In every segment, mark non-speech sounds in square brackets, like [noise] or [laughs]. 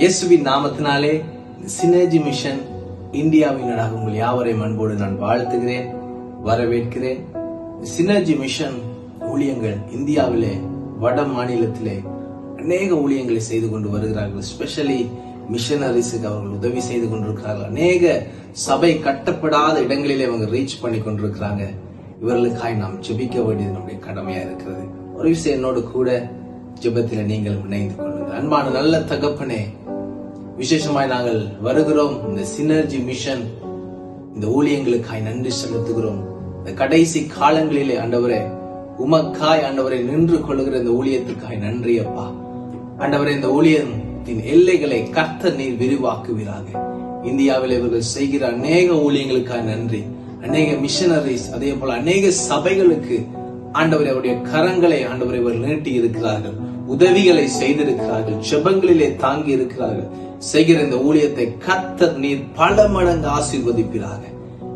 இயேசுவின் நாமத்தினாலே synergy mission இந்தியாவினராக உங்கள் யாவரையும் அன்போடு நான் வாழ்த்துகிறேன் வரவேற்கிறேன். சினர்ஜி மிஷன் ஊழியங்கள் இந்தியாவிலே வட மாநிலத்திலே அநேக ஊழியங்களை செய்து கொண்டு வருகிறார்கள். ஸ்பெஷலி மிஷனரிஸுக்கு அவர்கள் உதவி செய்து கொண்டிருக்கிறார்கள். அநேக சபை கட்டப்படாத இடங்களிலே அவங்க ரீச் பண்ணி கொண்டிருக்கிறாங்க. இவர்களுக்காய் நாம் ஜெபிக்க வேண்டியது நம்முடைய கடமையா இருக்கிறது. ஒரு விஷயம் என்னோடு கூட ஜெபத்தில் நீங்கள் இணைந்து கொள்ளுங்கள். அன்பான நல்ல தகப்பனே விசேஷமாய் நாங்கள் வருகிறோம். இந்த சினர்ஜி மிஷன் இந்த ஊழியங்களுக்காய் நன்றி செலுத்துகிறோம். இந்த கடைசி காலங்களிலே ஆண்டவரே உமக்காய் ஆண்டவரை நின்று கொள்ளுகிற இந்த ஊழியத்துக்காய் நன்றி அப்பா. ஆண்டவரே இந்த ஊழியத்தின் எல்லைகளை கர்த்த நீர் விரிவாக்குவீராக. இந்தியாவில் இவர்கள் செய்கிற அநேக ஊழியங்களுக்காய் நன்றி. அநேக மிஷனரிஸ் அதே போல அநேக சபைகளுக்கு ஆண்டவர் அவருடைய கரங்களை ஆண்டவரை இவர் நீட்டி இருக்கிறார்கள் உதவிகளை செய்திருக்கிறார்கள். ஜெபங்களிலே தாங்கி இருக்கிறார்கள் செய்கிற இந்த ஊழியத்தை கத்தர் நீர் பல மடங்கு ஆசீர்வதிப்பீராக.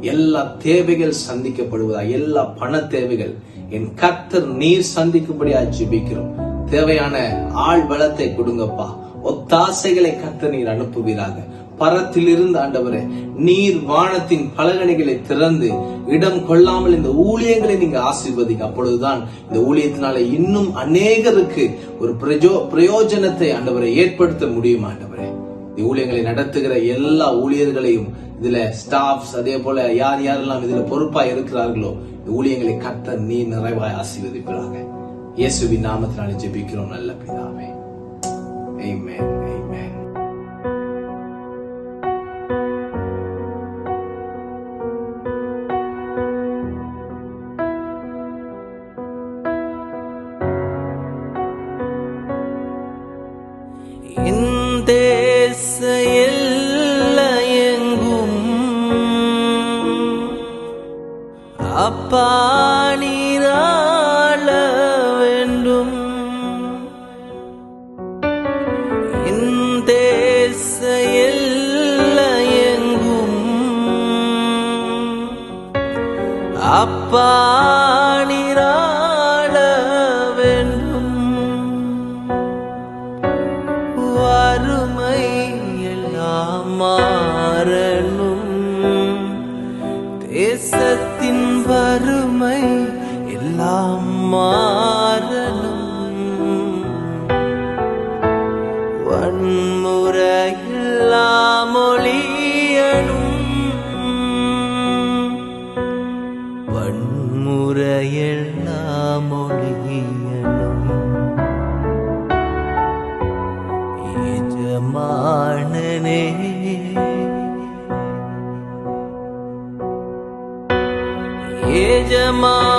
எல்லா தேவைகள் சந்திக்கப்படுவதா எல்லா பண தேவைகள் என் கத்தர் நீர் சந்திக்கும்படியா ஜிபிக்கிறோம். தேவையான ஆள் பலத்தை கொடுங்கப்பா. ஒத்தாசைகளை கத்த நீர் அனுப்புவீராக. பரத்திலிருந்து ஆண்டவரே நீர் வானத்தின் பலகணிகளை திறந்து இடம் கொள்ளாமல் இந்த ஊழியங்களை நீங்க ஆசீர்வதிக்க அப்பொழுதுதான் இந்த ஊழியத்தினால இன்னும் அநேகருக்கு ஒரு பிரஜோ பிரயோஜனத்தை ஆண்டவரை ஏற்படுத்த முடியும் ஆண்டவரே. இந்த ஊழியங்களை நடத்துகிற எல்லா ஊழியர்களையும் இதுல ஸ்டாஃப்ஸ் அதே போல யார் யாரெல்லாம் இதுல பொறுப்பா இருக்கிறார்களோ இந்த ஊழியங்களை கத்த நீ நிறைவாய் ஆசீர்வதிப்பாங்க இயேசுவின் நாமத்தினாலே ஜெபிக்கிறோம் நல்ல பிதாவே Amen. Amen. அப்பா நீராள வேண்டும் வறுமை எல்லாம் மாறணும். தேசத்தின் வறுமை எல்லாம் மா ये जमा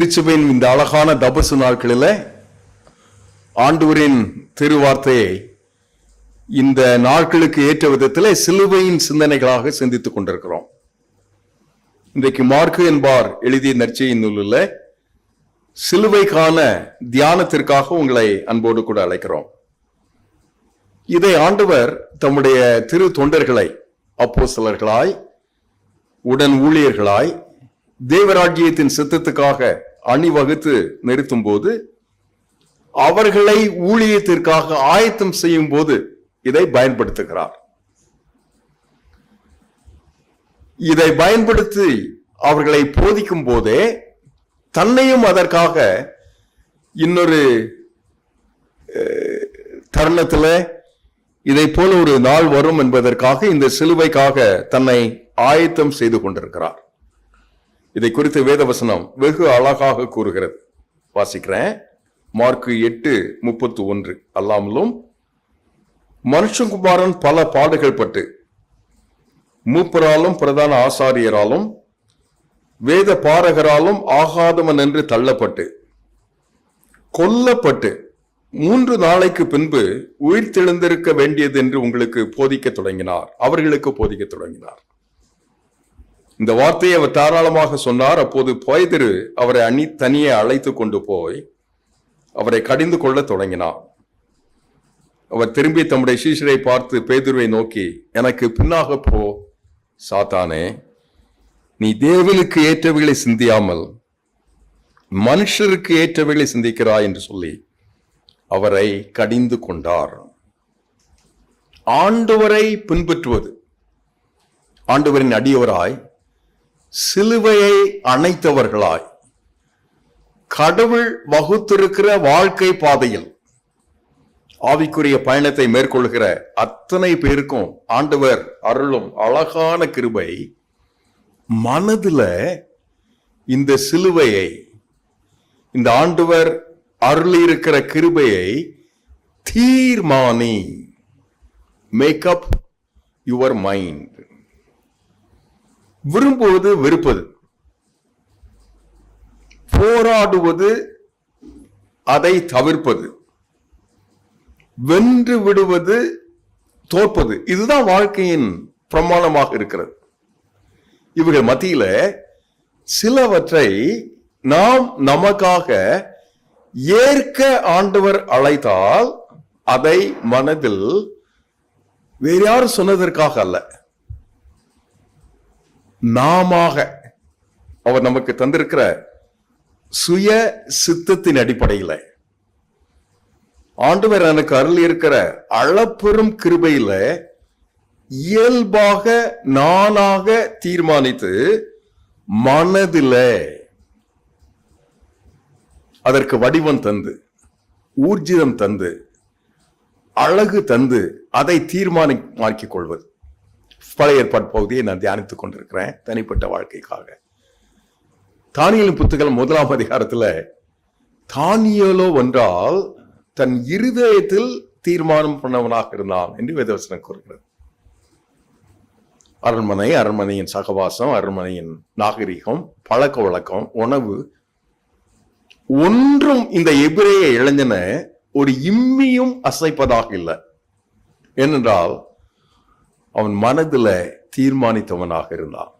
திருச்சபையின் இந்த அழகான தபசு நாட்களில் ஆண்டவரின் திருவார்த்தையை இந்த நாட்களுக்கு ஏற்ற விதத்தில் சிலுவையின் சிந்தனைகளாக சிந்தித்துக் கொண்டிருக்கிறோம். இன்றைக்கு மார்க்கு என்பார் எழுதிய நற்செய்தி நூலில் சிலுவைக்கான தியானத்திற்காக உங்களை அன்போடு கூட அழைக்கிறோம். இதை ஆண்டவர் தம்முடைய திரு தொண்டர்களை அப்போஸ்தலர்களாய் உடன் ஊழியர்களாய் தேவராஜ்யத்தின் சித்தத்துக்காக அணிவகுத்து நிறுத்தும் போது அவர்களை ஊழியத்திற்காக ஆயத்தம் செய்யும் போது இதை பயன்படுத்துகிறார். இதை பயன்படுத்தி அவர்களை போதிக்கும் போதே தன்னையும் அதற்காக இன்னொரு தருணத்தில் இதை போல ஒரு நாள் வரும் என்பதற்காக இந்த சிலுவைக்காக தன்னை ஆயத்தம் செய்து கொண்டிருக்கிறார். இதை குறித்து வேதவசனம் வெகு அழகாக கூறுகிறது. வாசிக்கிறேன். மார்க்கு எட்டு முப்பத்து ஒன்று. அல்லாமலும் மனுஷகுமாரன் பல பாடுகள் பட்டு மூப்பராலும் பிரதான ஆசாரியராலும் வேத பாரகராலும் ஆகாதவன் என்று தள்ளப்பட்டு கொல்லப்பட்டு மூன்று நாளைக்கு பின்பு உயிர் தெழுந்திருக்க வேண்டியது என்று உங்களுக்கு போதிக்க தொடங்கினார். அவர்களுக்கு போதிக்க தொடங்கினார். இந்த வார்த்தையை அவர் தாராளமாக சொன்னார். அப்போது போய்திரு அவரை அணி தனியே அழைத்து கொண்டு போய் அவரை கடிந்து கொள்ள தொடங்கினார். அவர் திரும்பி தம்முடைய சீஷரை பார்த்து பேதுருவை நோக்கி எனக்கு பின்னாக போ சாத்தானே. நீ தேவனுக்கு ஏற்றவைகளை சிந்தியாமல் மனுஷருக்கு ஏற்றவைகளை சிந்திக்கிறாய் என்று சொல்லி அவரை கடிந்து கொண்டார். ஆண்டவரை பின்பற்றுவது. ஆண்டவரின் அடியவராய் சிலுவையை அணைத்தவர்களாய். கடவுள் வகுத்திருக்கிற வாழ்க்கை பாதையில் ஆவிக்குரிய பயணத்தை மேற்கொள்கிற அத்தனை பேருக்கும் ஆண்டவர் அருளும் அழகான கிருபை. மனதில் இந்த சிலுவையை இந்த ஆண்டவர் அருளியிருக்கிற கிருபையை தீர்மானி. மேக்கப் யுவர் மைண்ட் விரும்புவது வெறுப்பது. போராடுவது அதை தவிர்ப்பது. வென்று விடுவது தோற்பது. இதுதான் வாழ்க்கையின் பிரமாணமாக இருக்கிறது. இவர்கள் மத்தியில சிலவற்றை நாம் நமக்காக ஏற்க ஆண்டவர் அழைத்தால் அதை மனதில் வேறு யாரும் சொன்னதற்காக அல்ல. நாமாக அவர் நமக்கு தந்திருக்கிற சுய சித்தத்தின் அடிப்படையில் ஆண்டவர் எனக்கு அருள் இருக்கிற அளப்பெரும் கிருபையில இயல்பாக நானாக தீர்மானித்து மனதில அதற்கு வடிவம் தந்து ஊர்ஜிதம் தந்து அழகு தந்து அதை தீர்மானமாக்கிக் கொள்வது. பழைய ஏற்பாடு பகுதியை நான் தியானித்துக் கொண்டிருக்கிறேன் தனிப்பட்ட வாழ்க்கைக்காக. தானியலின் புத்தகம் முதலாம் அதிகாரத்தில் தானியலோ ஒன்றால் தன் இருதயத்தில் தீர்மானம் பண்ணவனாக இருந்தான் என்று வேதவசனம் கூறுகிறது. அரண்மனை அரண்மனையின் சகவாசம் அரண்மனையின் நாகரிகம் பழக்க வழக்கம் உணவு ஒன்றும் இந்த எபிரேய இளைஞனை ஒரு இம்மியும் அசைப்பதாக இல்லை. ஏனென்றால் அவன் மனதுல தீர்மானித்தவனாக இருந்தான்.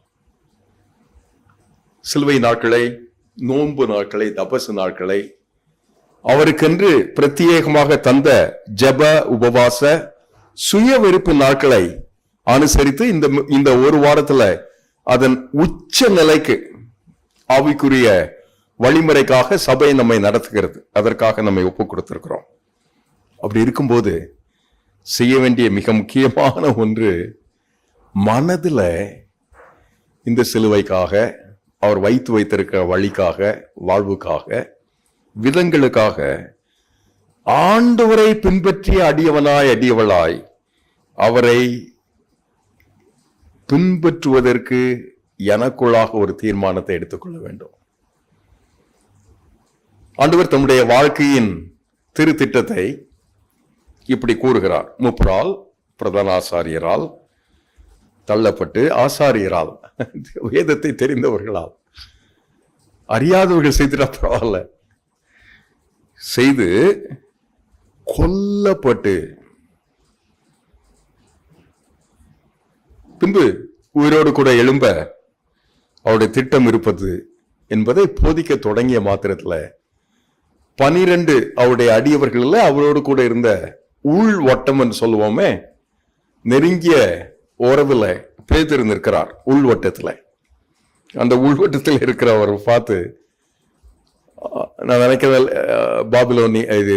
சிலுவை நாட்களை நோன்பு நாட்களை தபசு நாட்களை அவருக்கென்று பிரத்யேகமாக தந்த ஜெப உபவாச சுய வெறுப்பு நாட்களை அனுசரித்து இந்த இந்த ஒரு வாரத்துல அதன் உச்ச நிலைக்கு ஆவிக்குரிய வழிமுறைக்காக சபை நம்மை நடத்துகிறது. அதற்காக நம்மை ஒப்பு கொடுத்திருக்கிறோம். அப்படி இருக்கும்போது செய்ய வேண்டிய மிக முக்கியமான ஒன்று மனதுல இந்த சிலுவைக்காக அவர் வைத்து வைத்திருக்கிற வழிக்காக வாழ்வுக்காக விதங்களுக்காக ஆண்டவரை பின்பற்றிய அடியவனாய் அடியவளாய் அவரை பின்பற்றுவதற்கு எனக்குள்ளாக ஒரு தீர்மானத்தை எடுத்துக்கொள்ள வேண்டும். ஆண்டவர் தம்முடைய வாழ்க்கையின் திருத்திட்டத்தை இப்படி கூறுகிறார். முப்பரால் பிரதான ஆசாரியரால் தள்ளப்பட்டு ஆசாரியரால். [laughs] வேதத்தை தெரிந்தவர்களால். அறியாதவர்கள் செய்திடா பரவாயில்ல. செய்து கொல்லப்பட்டு. பின்பு உயிரோடு கூட எழும்ப அவருடைய திட்டம் இருப்பது என்பதை போதிக்க தொடங்கிய மாத்திரத்தில் பனிரெண்டு அவருடைய அடியவர்களில் அவரோடு கூட இருந்த உள் வட்டம் என்று சொல்லுவோமே நெருங்கிய உறவில் பேதிரு உள்வட்டத்தில் அந்த உள்வட்டத்தில் இருக்கிறவர் பார்த்து நான் நினைக்கிறேன் பாபிலோனி இது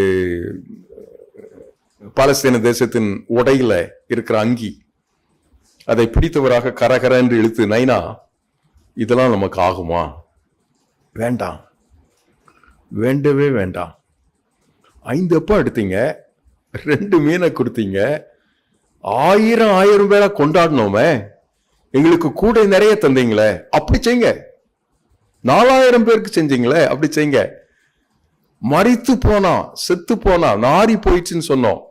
பாலஸ்தீன தேசத்தின் உடையில இருக்கிற அங்கி அதை பிடித்தவராக கரகர என்று இழுத்து நைனா இதெல்லாம் நமக்கு ஆகுமா? வேண்டாம். வேண்டவே வேண்டாம். ஐந்து அப்பா எடுத்தீங்க? ரெண்டு மீனை கொடுத்தீங்க. ஆயிரம் ஆயிரம் பேரா கொண்டாடணுமே எங்களுக்கு கூட நிறைய தந்தீங்களே. அப்படி செய்யுங்க. நாலாயிரம் பேருக்கு செஞ்சீங்களே அப்படி செய்யுங்க. மறித்து போனா செத்து போனா நாரி போயிடுச்சுன்னு சொன்னோம்.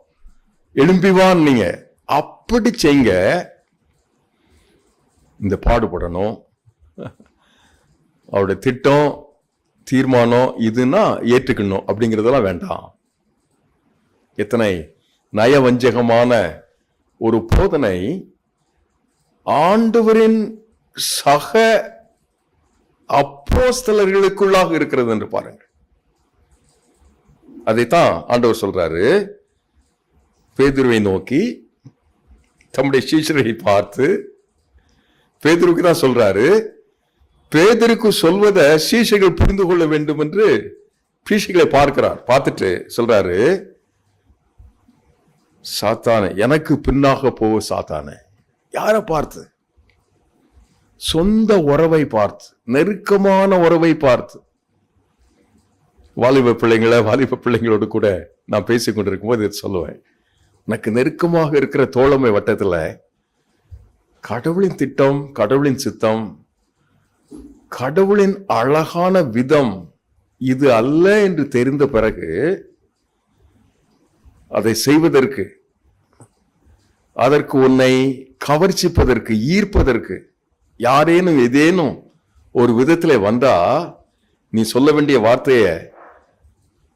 எழும்பிவான் நீங்க அப்படி செய்யுங்க. இந்த பாடுபடணும் அவருடைய திட்டம் தீர்மானம் இதுன்னா ஏற்றுக்கணும் அப்படிங்கிறதெல்லாம் வேண்டாம். எத்தனை நயவஞ்சகமான ஒரு போதனை ஆண்டவரின் சக அப்போஸ்தலர்களுக்குள்ளாக இருக்கிறது என்று பாருங்கள். அதைத்தான் ஆண்டவர் சொல்றாரு. பேதுருவை நோக்கி தம்முடைய சீஷரை பார்த்து பேதுருக்கு தான் சொல்றாரு. பேதருக்கு சொல்வதை சீஷைகள் புரிந்து கொள்ள வேண்டும் என்று சீஷைகளை பார்க்கிறார். பார்த்துட்டு சொல்றாரு. சாத்தானே. எனக்கு பின்னாக போக சாத்தானே. யாரை பார்த்து? சொந்த உறவை பார்த்து நெருக்கமான உறவை பார்த்து. வாலிப பிள்ளைங்கள வாலிப பிள்ளைங்களோடு கூட நான் பேசிக் கொண்டிருக்கும் போது சொல்லுவேன். எனக்கு நெருக்கமாக இருக்கிற தோழமை வட்டத்தில் கடவுளின் திட்டம் கடவுளின் சித்தம் கடவுளின் அழகான விதம் இது அல்ல என்று தெரிந்த பிறகு அதை செய்வதற்கு அதற்கு உன்னை கவர்ச்சிப்பதற்கு ஈர்ப்பதற்கு யாரேனும் ஏதேனும் ஒரு விதத்தில் வந்தா நீ சொல்ல வேண்டிய வார்த்தையை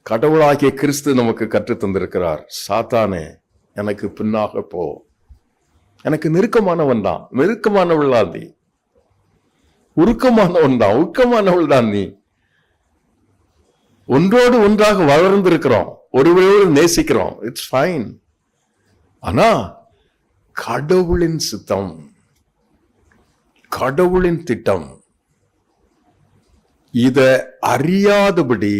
கடவுளாகிய கிறிஸ்து நமக்கு கற்று தந்திருக்கிறார். சாத்தானே எனக்கு பின்னாக போ. எனக்கு நெருக்கமானவன் தான். நெருக்கமானவள் தான் நீ. உருக்கமானவன் தான். உருக்கமானவள் தான் நீ. ஒன்றோடு ஒன்றாக வளர்ந்திருக்கிறோம். ஒருவரோடு நேசிக்கிறோம். இட்ஸ் ஃபைன் ஆனா கடவுளின் சித்தம் கடவுளின் திட்டம் இத அறியாதபடி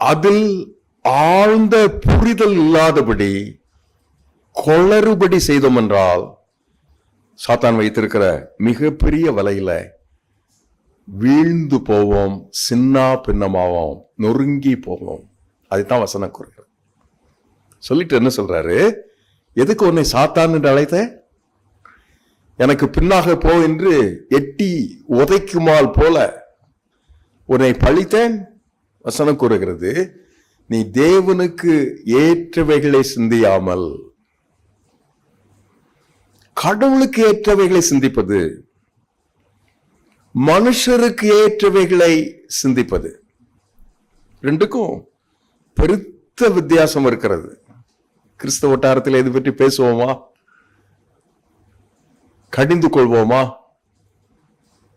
அதில் ஆழ்ந்த புரிதல் இல்லாதபடி கொளறுபடி செய்தோம் என்றால் சாத்தான் வைத்திருக்கிற மிகப்பெரிய வலையில வீழ்ந்து போவோம் சின்னா பின்னமாவோம் நொறுங்கி போவோம். அதுதான் வசனம் கூறுகிறது சொல்லிட்டு என்ன சொல்றாரு? எதுக்கு உன்னை சாத்தான் என்று அழைத்த? எனக்கு பின்னாக போ என்று எட்டி உதைக்குமால் போல உன்னை பழித்தேன். வசனம் கூறுகிறது நீ தேவனுக்கு ஏற்றவைகளை சிந்தியாமல். கடவுளுக்கு ஏற்றவைகளை சிந்திப்பது மனுஷருக்கு ஏற்றவைகளை சிந்திப்பது. ரெண்டுக்கும் பெருத்த வித்தியாசம் இருக்கிறது. கிறிஸ்தவ வட்டாரத்தில் இது பற்றி பேசுவோமா? கடிந்து கொள்வோமா?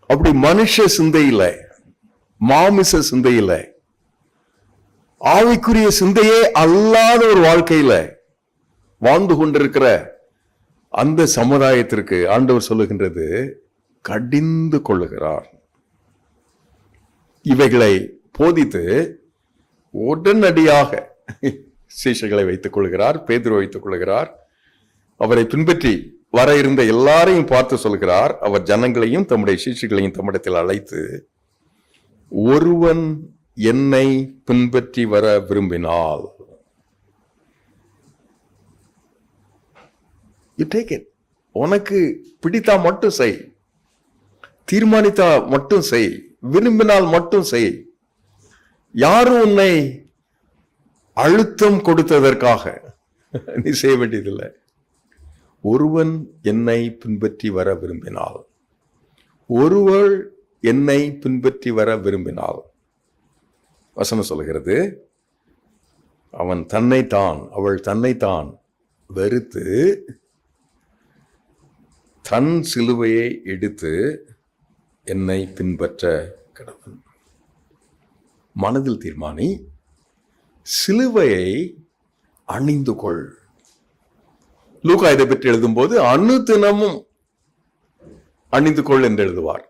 அப்படி மனுஷ சிந்தையில மாமிச சிந்தையில ஆவிக்குரிய சிந்தையே அல்லாத ஒரு வாழ்க்கையில வாழ்ந்து கொண்டிருக்கிற அந்த சமுதாயத்திற்கு ஆண்டவர் சொல்லுகின்றது கடிந்து கொள்ளுகிறார். இவைகளை போதித்து உடனடியாக சீஷைகளை வைத்துக் கொள்கிறார் பேதுரு வைத்துக் கொள்கிறார். அவரை பின்பற்றி வர இருந்த எல்லாரையும் பார்த்து சொல்கிறார். அவர் ஜனங்களையும் தம்முடைய சீஷர்களையும் தம்மிடத்தில் அழைத்து ஒருவன் என்னை பின்பற்றி வர விரும்பினால் யூ டேக் இட் உனக்கு பிடித்தா மட்டும் செய். தீர்மானித்தால் மட்டும் செய். விரும்பினால் மட்டும் செய். யாரும் உன்னை அழுத்தம் கொடுத்ததற்காக? நீ செய்ய வேண்டியதில்லை. ஒருவன் என்னை பின்பற்றி வர விரும்பினால் ஒருவள் என்னை பின்பற்றி வர விரும்பினால் வசனம் சொல்கிறது அவன் தன்னைத்தான் அவள் தன்னைத்தான் வெறுத்து தன் சிலுவையை எடுத்து என்னை பின்பற்ற கடவுள். மனதில் தீர்மானி சிலுவையை அணிந்து கொள். லூகா இதை பற்றி எழுதும்போது அணு தினமும் அணிந்து கொள் என்று எழுதுவார்.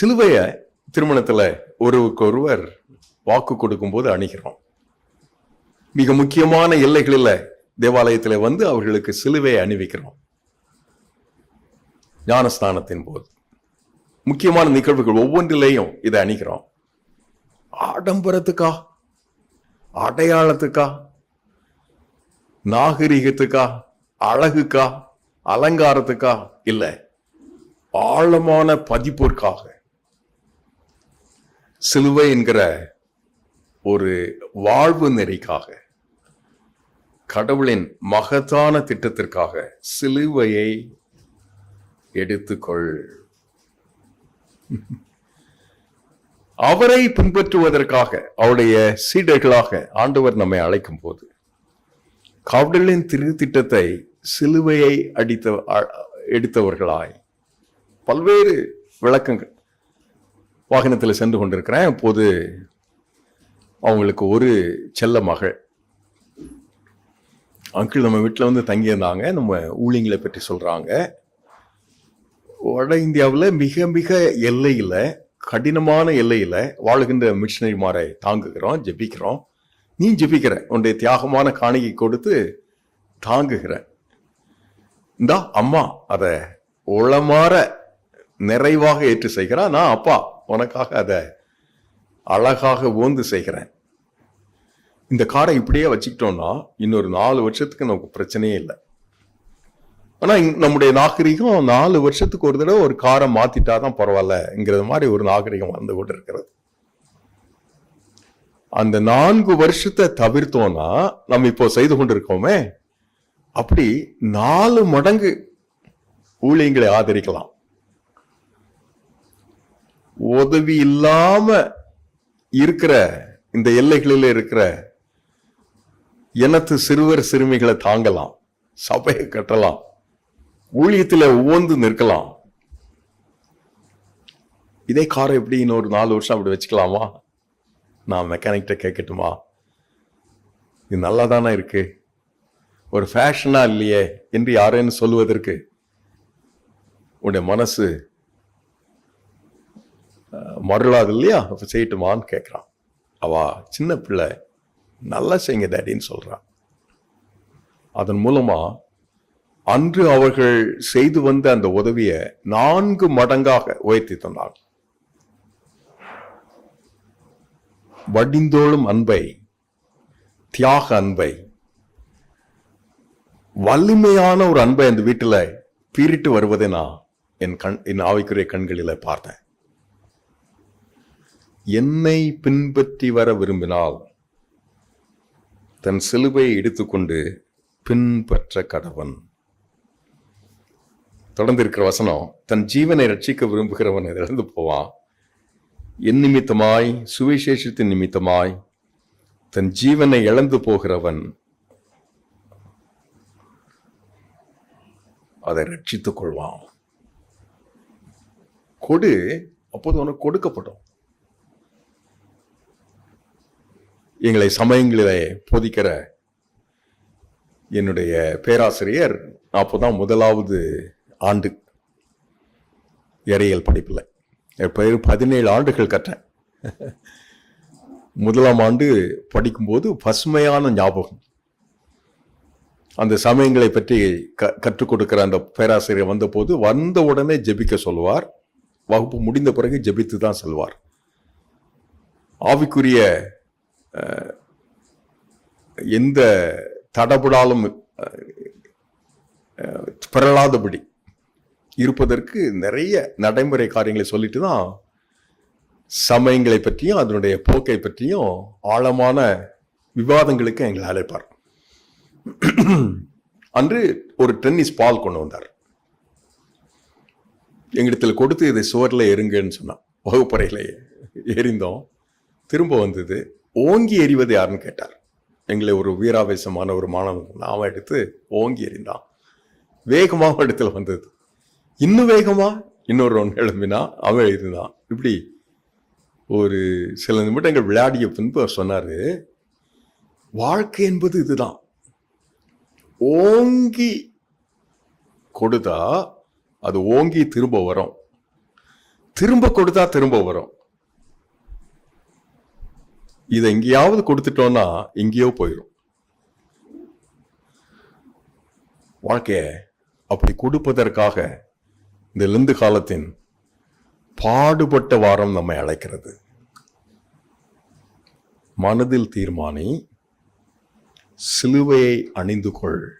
சிலுவைய திருமணத்துல ஒருவருக்கு ஒருவர் வாக்கு கொடுக்கும்போது அணுகிறோம். மிக முக்கியமான எல்லைகளில் தேவாலயத்தில் வந்து அவர்களுக்கு சிலுவையை அணிவிக்கிறோம். ஞானஸ்தானத்தின் போது. முக்கியமான நிகழ்வுகள் ஒவ்வொன்றிலேயும் இதை அணிகிறோம். ஆடம்பரத்துக்கா? அடையாளத்துக்கா? நாகரிகத்துக்கா? அழகுக்கா? அலங்காரத்துக்கா? இல்ல ஆழமான பதிப்பிற்காக. சிலுவை என்கிற ஒரு வாழ்வு நெறிக்காக கடவுளின் மகத்தான திட்டத்திற்காக சிலுவையை எடுத்துக்கொள். அவரை பின்பற்றுவதற்காக அவருடைய சீடர்களாக ஆண்டவர் நம்மை அழைக்கும் போது கடவுளின் திருத்திட்டத்தை சிலுவையை அடித்த எடுத்தவர்களாய் பல்வேறு விளக்கங்கள் வாகனத்தில் சென்று கொண்டிருக்கிறேன். அப்போது அவங்களுக்கு ஒரு செல்ல மகள். அங்கிள் நம்ம வீட்டில் வந்து தங்கியிருந்தாங்க. நம்ம ஊழிங்களை பற்றி சொல்றாங்க. வட இந்தியாவில் மிக மிக எல்லையில் கடினமான எல்லையில் வாழுகின்ற மிஷினரிமாரை தாங்குகிறோம் ஜெபிக்கிறோம். நீ ஜெபிக்கிற உன்னுடைய தியாகமான காணிக்கை கொடுத்து தாங்குகிற. இந்தா அம்மா அதை உளமாற நிறைவாக ஏற்று செய்கிறா. நான் அப்பா உனக்காக அதை அழகாக ஓந்து செய்கிறேன். இந்த காரை இப்படியே வச்சுக்கிட்டோம்னா இன்னொரு நாலு வருஷத்துக்கு நமக்கு பிரச்சனையே இல்லை. ஆனால் நம்முடைய நாகரிகம் நாலு வருஷத்துக்கு ஒரு தடவை ஒரு காரை மாத்திட்டாதான் பரவாயில்லங்கிறது மாதிரி ஒரு நாகரிகம் வந்து கொண்டு இருக்கிறது அந்த நான்கு வருஷத்தை தவிர்த்தோம்னா நம்ம இப்போ செய்து கொண்டிருக்கோமே அப்படி நாலு மடங்கு ஊழியங்களை ஆதரிக்கலாம். உதவி இல்லாம இருக்கிற இந்த எல்லைகளில் இருக்கிற இனத்து சிறுவர் சிறுமிகளை தாங்கலாம் சபையை கட்டலாம். ஊழியத்தில் உவந்து நிற்கலாம். இதே காரை எப்படி இன்னொரு நாலு வருஷம் அப்படி வச்சுக்கலாமா? நான் மெக்கானிக்கிட்ட கேட்கட்டுமா? இது நல்லா தானே இருக்கு? ஒரு ஃபேஷனா இல்லையே என்று யாரேன்னு சொல்லுவதற்கு உன்னுடைய மனசு அஹ், மருளாது இல்லையா? அப்போ செய்யட்டுமான்னு கேட்குறான். அவா சின்ன பிள்ளை நல்லா செய்யுங்க டேடின்னு சொல்கிறான் அதன் மூலமாக அன்று அவர்கள் செய்து வந்த அந்த உதவியை நான்கு மடங்காக உயர்த்தி தந்தாங்க வடிந்தோளும் அன்பை தியாக அன்பை வலிமையான ஒரு அன்பை அந்த வீட்டில் பீரிட்டு வருவதை நான் என் கண் என் ஆவிக்குரிய கண்களில் பார்த்தேன். என்னை பின்பற்றி வர விரும்பினால் தன் சிலுவையை எடுத்துக்கொண்டு பின்பற்ற கடவன். தொடர்ந்து இருக்கிற வசனம் தன் ஜீவனை ரட்சிக்க விரும்புகிறவன் இறந்து போவான். என் நிமித்தமாய் சுவிசேஷத்தின் நிமித்தமாய் தன் ஜீவனை இழந்து போகிறவன் அதை ரட்சித்துக் கொள்வான். கொடு. அப்போது உனக்கு கொடுக்கப்படும். எங்களை சமயங்களிலே போதிக்கிற என்னுடைய பேராசிரியர் அப்போதான் முதலாவது ஆண்டு இறையியல் படிப்பில் என் பேர் பதினேழு ஆண்டுகள் கற்றேன். முதலாம் ஆண்டு படிக்கும்போது பசுமையான ஞாபகம். அந்த சமயங்களை பற்றி க கற்றுக் கொடுக்கிற அந்த பேராசிரியர் வந்தபோது வந்த உடனே ஜெபிக்க சொல்லுவார். வகுப்பு முடிந்த பிறகு ஜெபித்து தான் செல்வார். ஆவிக்குரிய எந்த தடபுடாலும் அஹ், பிறழாதபடி இருப்பதற்கு நிறைய நடைமுறை காரியங்களை சொல்லிட்டு தான் சமயங்களை பற்றியும் அதனுடைய போக்கை பற்றியும் ஆழமான விவாதங்களுக்கு எங்களை அழைப்பார். அன்று ஒரு டென்னிஸ் பால் கொண்டு வந்தார். எங்களிடத்தில் கொடுத்து இதை சுவரில் எருங்கன்னு சொன்னான். வகுப்பறையில் எரிந்தோம் திரும்ப வந்தது. ஓங்கி எறிவது யாருன்னு கேட்டார். எங்களை ஒரு வீராவேசமான ஒரு மாணவன் அவன் எடுத்து ஓங்கி எறிந்தான். வேகமாக இடத்துல வந்தது. இன்னும் வேகமாக இன்னொரு ஒன்று எழும்பினா அவன் இருந்தான் இப்படி ஒரு சில நிமிடங்கள் விளையாடிய பின்பு அவர் சொன்னார் வாழ்க்கை என்பது இதுதான். ஓங்கி கொடுத்தா அது ஓங்கி திரும்ப வரும். திரும்ப கொடுத்தா திரும்ப வரும். இதை எங்கேயாவது கொடுத்துட்டோம்னா எங்கேயோ போயிடும் வாழ்க்கைய அப்படி கொடுப்பதற்காக இந்த லிந்து காலத்தின் பாடுபட்ட வாரம் நம்மை அழைக்கிறது. மனதில் தீர்மானி சிலுவையை அணிந்து கொள்.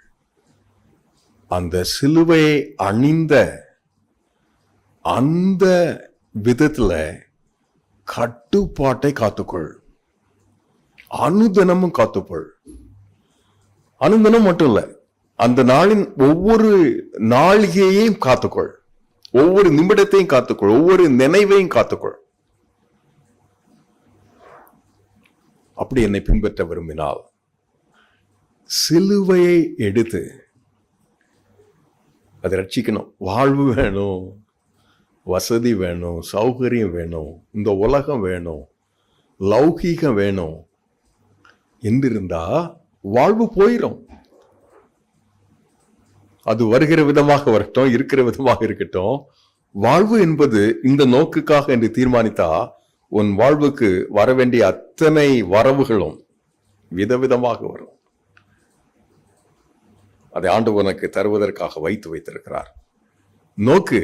அந்த சிலுவையை அணிந்த அந்த விதத்தில் கட்டுப்பாட்டை காத்துக்கொள். அனுதினமும் காத்துக்கொள். அனுதினம் மட்டும் இல்ல அந்த நாளின் ஒவ்வொரு நாளிகையையும் காத்துக்கொள். ஒவ்வொரு நிமிடத்தையும் காத்துக்கொள் ஒவ்வொரு நினைவையும் காத்துக்கொள். அப்படி என்னை பின்பற்ற விரும்பினால் சிலுவையை எடுத்து அதை ரட்சிக்கணும். வாழ்வு வேணும் வசதி வேணும் சௌகரியம் வேணும் இந்த உலகம் வேணும் லௌகீகம் வேணும். என்றிருந்தா வாழ்வு போயிடும் அது வருகிற விதமாக வரட்டும் இருக்கிற விதமாக இருக்கட்டும். வாழ்வு என்பது இந்த நோக்குக்காக என்று தீர்மானித்தா உன் வாழ்வுக்கு வர வேண்டிய அத்தனை வரவுகளும் விதவிதமாக வரும். அதை ஆண்டு உனக்கு தருவதற்காக வைத்து வைத்திருக்கிறார். நோக்கு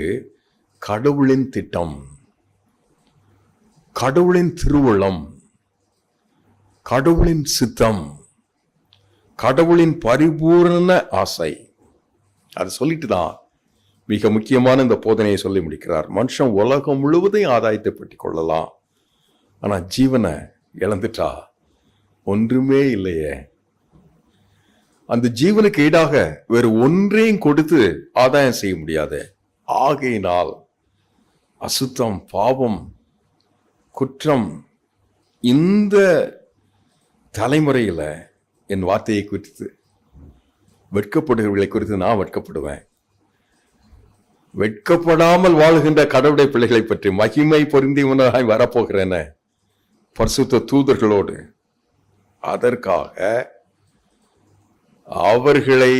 கடவுளின் திட்டம் கடவுளின் திருவுளம் கடவுளின் சித்தம் கடவுளின் பரிபூரண ஆசை. அது சொல்லிட்டு தான் மிக முக்கியமான இந்த போதனையை சொல்லி முடிக்கிறார். மனுஷன் உலகம் முழுவதையும் ஆதாயத்தை பெற்றுக் கொள்ளலாம். ஆனால் ஜீவனை இழந்துட்டா ஒன்றுமே இல்லையே. அந்த ஜீவனுக்கு ஈடாக வேறு ஒன்றையும் கொடுத்து ஆதாயம் செய்ய முடியாது. ஆகையினால் அசுத்தம் பாவம் குற்றம் இந்த தலைமுறையில் என் வார்த்தையை குறித்து வெட்கப்படுகிறவர்களை குறித்து நான் வெட்கப்படுவேன். வெட்கப்படாமல் வாழுகின்ற கடவுளை பிள்ளைகளை பற்றி மகிமை பொருந்தியவனாய் வரப்போகிறேன. பரிசுத்த தூதர்களோடு. அதற்காக அவர்களை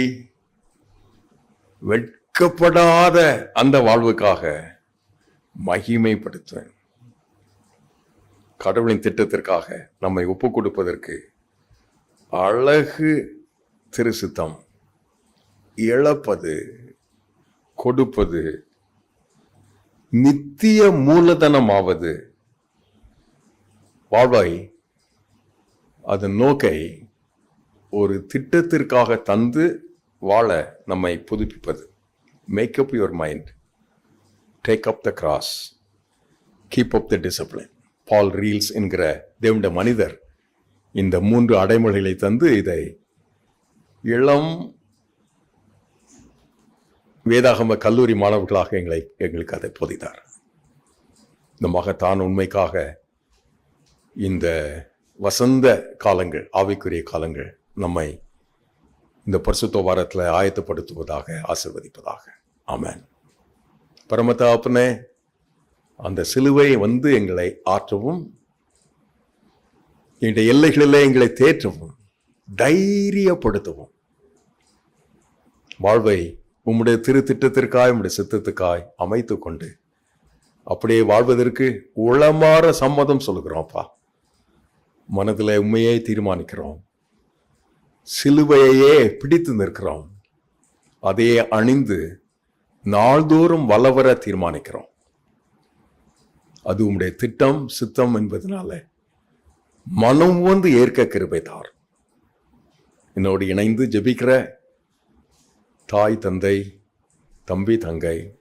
வெட்கப்படாத அந்த வாழ்வுக்காக மகிமைப்படுத்துவேன். கடவுளின் திட்டத்திற்காக நம்மை ஒப்பு கொடுப்பதற்கு அழகு திருசித்தம். இழப்பது கொடுப்பது நித்திய மூலதனமாவது. வாழ்வை அதன் நோக்கை ஒரு திட்டத்திற்காக தந்து வாழ நம்மை புதுப்பிப்பது. Make up your mind take up the cross keep up the discipline Paul reels என்கிற தேவண்ட மனிதர் இந்த மூன்று அடைமொழிகளை தந்து இதை இளம் வேதாகம கல்லூரி மாணவர்களாக எங்களை எங்களுக்கு அதை போதித்தார். இந்த மகத்தான் உண்மைக்காக இந்த வசந்த காலங்கள் ஆவிக்குரிய காலங்கள் நம்மை இந்த பரிசுத்த வாரத்தில் ஆயத்தப்படுத்துவதாக ஆசிர்வதிப்பதாக. ஆமென். பரமதாப்பனே அந்த சிலுவை வந்து எங்களை ஆற்றவும் எங்களுடைய எல்லைகளிலே எங்களை தேற்றவும் தைரியப்படுத்தவும் வாழ்வை உம்முடைய திருத்திட்டத்திற்காய் உம்முடைய சித்தத்துக்காய் அமைத்து கொண்டு அப்படியே வாழ்வதற்கு உளமாற சம்மதம் சொல்லுகிறோம்ப்பா மனதில் உண்மையை தீர்மானிக்கிறோம். சிலுவையையே பிடித்து நிற்கிறோம். அதையே அணிந்து நாள்தோறும் வளவர தீர்மானிக்கிறோம். அது உம்முடைய திட்டம் சித்தம் என்பதனால மனம் வந்து ஏற்க கிருபை தார் என்னோடு இணைந்து ஜெபிக்கிற தாய் தந்தை தம்பி தங்கை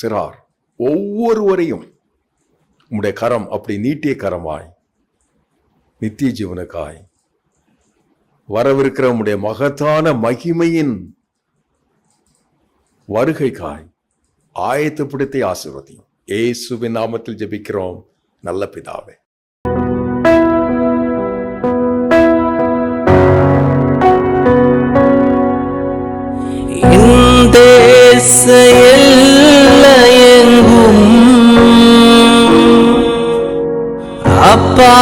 சிறார் ஒவ்வொருவரையும் உம்முடைய கரம் அப்படி நீட்டிய கரமாய் நித்திய ஜீவனுக்காய் வரவிருக்கிற உம்முடைய மகத்தான மகிமையின் வருகைக்காய் ஆயத்தப்படுத்தி ஆசீர்வதியும். இயேசுவின் நாமத்தில் ஜெபிக்கிறோம். நல்ல பிதாவே. தேச எல்லையெங்கும். அப்பா